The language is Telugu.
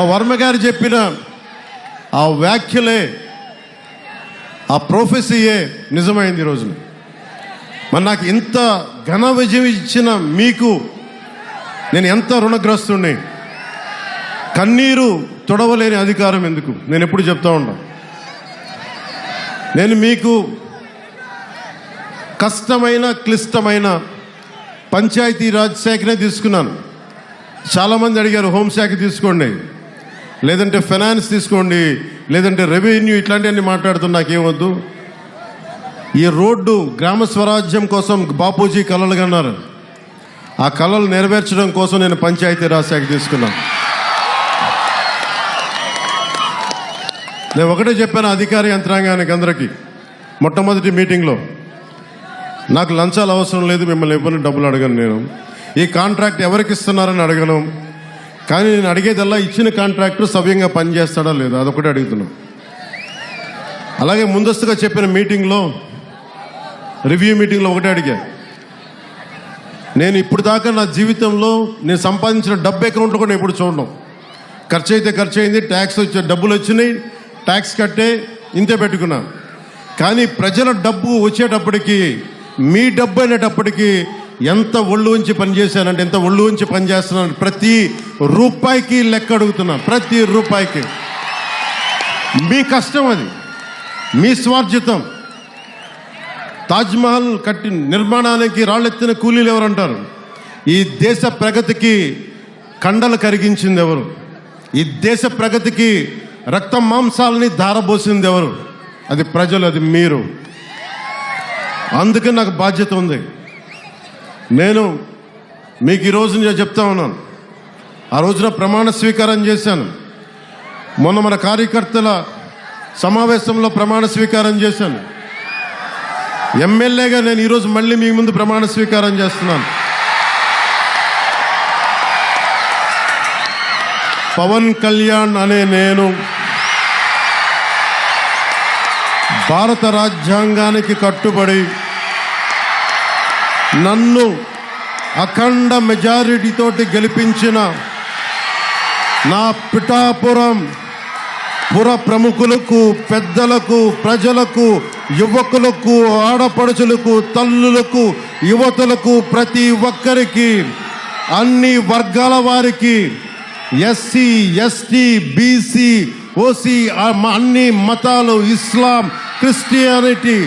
మా వర్మ గారు చెప్పిన ఆ వ్యాఖ్యలే ఆ ప్రొఫెసీయే నిజమైంది ఈ రోజున. మరి నాకు ఇంత ఘన విజయం ఇచ్చిన మీకు నేను ఎంత రుణగ్రస్తుణ్ణి? కన్నీరు తొడవలేని అధికారం ఎందుకు? నేను ఎప్పుడు చెప్తా ఉంటా నేను మీకు కష్టమైన క్లిష్టమైన పంచాయతీ రాజ్ శాఖనే తీసుకున్నాను. చాలామంది అడిగారు హోంశాఖ తీసుకోండి. లేదంటే ఫైనాన్స్ తీసుకోండి లేదంటే రెవెన్యూ ఇట్లాంటివన్నీ మాట్లాడుతున్నా నాకేమొద్దు. ఈ రోడ్డు గ్రామ స్వరాజ్యం కోసం బాపూజీ కలలు కన్నారు. ఆ కళలు నెరవేర్చడం కోసం నేను పంచాయతీ రాజ్ శాఖ తీసుకున్నాను నేను ఒకటే చెప్పాను అధికార యంత్రాంగానికి అందరికీ మొట్టమొదటి మీటింగ్లో. నాకు లంచాలు అవసరం లేదు మిమ్మల్ని ఎవరిని డబ్బులు అడగను నేను. ఈ కాంట్రాక్ట్ ఎవరికి ఇస్తున్నారని అడగను. కానీ నేను అడిగేదల్లా ఇచ్చిన కాంట్రాక్టర్ సవ్యంగా పనిచేస్తాడా లేదా? అదొకటి అడుగుతున్నాం. అలాగే ముందస్తుగా చెప్పిన మీటింగ్లో రివ్యూ మీటింగ్లో ఒకటే అడిగా. నేను ఇప్పుడు దాకా నా జీవితంలో నేను సంపాదించిన డబ్బు అకౌంట్లో కూడా ఎప్పుడు చూడడం ఖర్చు అయితే ఖర్చు అయింది ట్యాక్స్ వచ్చే డబ్బులు వచ్చినాయి ట్యాక్స్ కట్టే ఇంతే పెట్టుకున్నాను కానీ ప్రజల డబ్బు వచ్చేటప్పటికి మీ డబ్బు అనేటప్పటికీ ఎంత ఒళ్ళు ఉంచి పనిచేశానంటే ఎంత ఒళ్ళు ఉంచి పనిచేస్తున్నాను ప్రతి రూపాయికి లెక్క అడుగుతున్నా ప్రతి రూపాయికి. మీ కష్టం అది. మీ స్వార్జితం తాజ్మహల్ కట్టి నిర్మాణానికి రాళ్ళెత్తిన కూలీలు ఎవరు అంటారు ఈ దేశ ప్రగతికి కండలు కరిగించింది ఎవరు? ఈ దేశ ప్రగతికి రక్త మాంసాలని ధారబోసింది ఎవరు? అది ప్రజలు అది మీరు. అందుకే నాకు బాధ్యత ఉంది. నేను మీకు ఈరోజు నేను చెప్తా ఉన్నాను. ఆ రోజున ప్రమాణ స్వీకారం చేశాను. మొన్న మన కార్యకర్తల సమావేశంలో ప్రమాణ స్వీకారం చేశాను. ఎమ్మెల్యేగా నేను ఈరోజు మళ్ళీ మీ ముందు ప్రమాణ స్వీకారం చేస్తున్నాను. పవన్ కళ్యాణ్ అనే నేను భారత రాజ్యాంగానికి కట్టుబడి నన్ను అఖండ మెజారిటీతోటి గెలిపించిన నా పిఠాపురం పుర ప్రముఖులకు పెద్దలకు ప్రజలకు యువకులకు ఆడపడుచులకు తల్లులకు యువతులకు ప్రతి ఒక్కరికి అన్ని వర్గాల వారికి ఎస్సీ ఎస్టీ బీసీ ఓసీ అన్ని మతాలు ఇస్లాం క్రిస్టియానిటీ